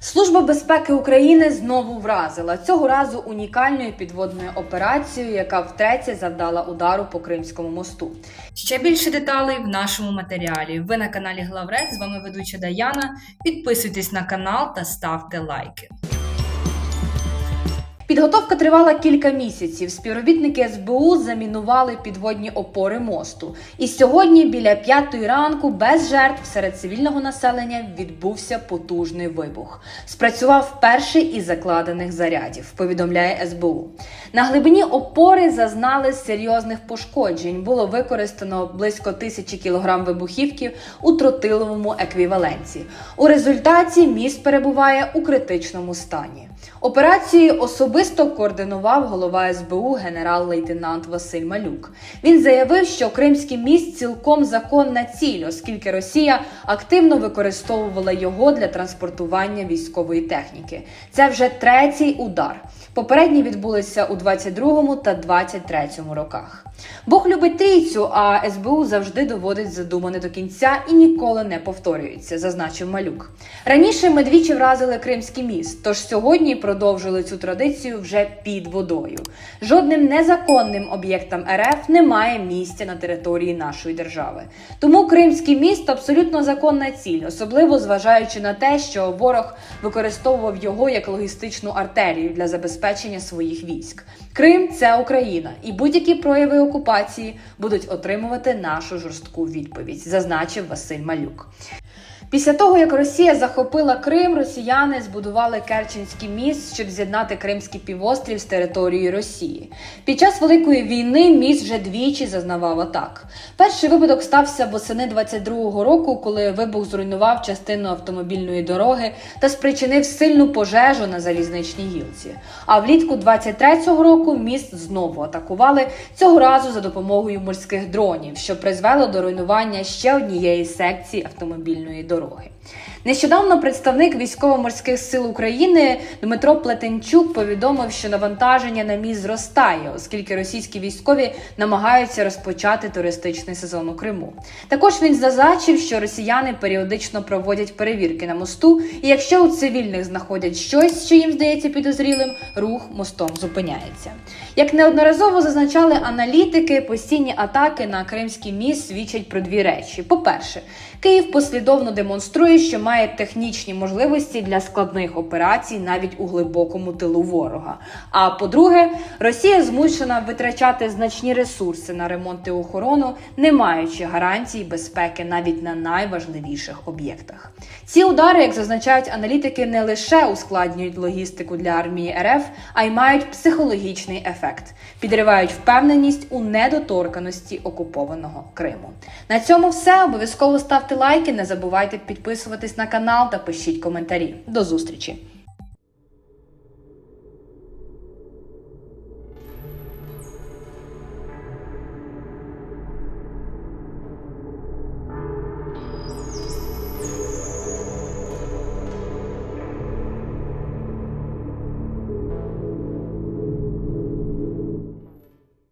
Служба безпеки України знову вразила цього разу унікальною підводною операцією, яка втретє завдала удару по Кримському мосту. Ще більше деталей в нашому матеріалі. Ви на каналі Главред. З вами ведуча Даяна. Підписуйтесь на канал та ставте лайки. Підготовка тривала кілька місяців. Співробітники СБУ замінували підводні опори мосту. І сьогодні, біля п'ятої ранку, без жертв серед цивільного населення відбувся потужний вибух. Спрацював перший із закладених зарядів. Повідомляє СБУ. На глибині опори зазнали серйозних пошкоджень. Було використано близько тисячі кілограм вибухівки у тротиловому еквіваленті. У результаті міст перебуває у критичному стані. Операцію особисто координував голова СБУ генерал-лейтенант Василь Малюк. Він заявив, що Кримський міст цілком законна ціль, оскільки Росія активно використовувала його для транспортування військової техніки. Це вже третій удар. Попередні відбулися у 22-му та 23-му роках. Бог любить трійцю, а СБУ завжди доводить задумане до кінця і ніколи не повторюється, зазначив малюк. Раніше ми двічі вразили Кримський міст, тож сьогодні продовжили цю традицію вже під водою. Жодним незаконним об'єктам РФ немає місця на території нашої держави. Тому Кримський міст абсолютно законна ціль, особливо зважаючи на те, що ворог використовував його як логістичну артерію для забезпечення своїх військ. Крим це Україна, і будь-які прояви окупації будуть отримувати нашу жорстку відповідь, зазначив Василь Малюк. Після того, як Росія захопила Крим, росіяни збудували Керченський міст, щоб з'єднати Кримський півострів з територією Росії. Під час Великої війни міст вже двічі зазнавав атак. Перший випадок стався восени 22-го року, коли вибух зруйнував частину автомобільної дороги та спричинив сильну пожежу на залізничній гілці. А влітку 23-го року міст знову атакували цього разу за допомогою морських дронів, що призвело до руйнування ще однієї секції автомобільної дороги. Gilroy. Нещодавно представник військово-морських сил України Дмитро Плетенчук повідомив, що навантаження на міст зростає, оскільки російські військові намагаються розпочати туристичний сезон у Криму. Також він зазначив, що росіяни періодично проводять перевірки на мосту, і якщо у цивільних знаходять щось, що їм здається підозрілим, рух мостом зупиняється. Як неодноразово зазначали аналітики, постійні атаки на Кримський міст свідчать про дві речі: по-перше, Київ послідовно демонструє, що має технічні можливості для складних операцій навіть у глибокому тилу ворога. А по-друге, Росія змушена витрачати значні ресурси на ремонт і охорону, не маючи гарантій безпеки навіть на найважливіших об'єктах. Ці удари, як зазначають аналітики, не лише ускладнюють логістику для армії РФ, а й мають психологічний ефект, підривають впевненість у недоторканості окупованого Криму. На цьому все. Обов'язково ставте лайки, не забувайте підписуватись на канал та пишіть коментарі. До зустрічі!